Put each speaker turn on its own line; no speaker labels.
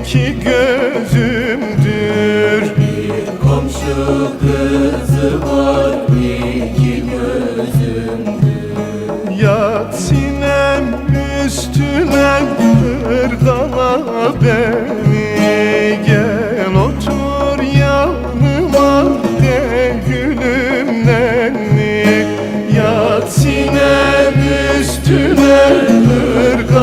iki gözümdür. Bir
komşu kızı var iki gözümdür.
Yat sinem üstüne hırdala beni. Gel otur yanıma de gülüm nenni Yat sinem üstüne hırdala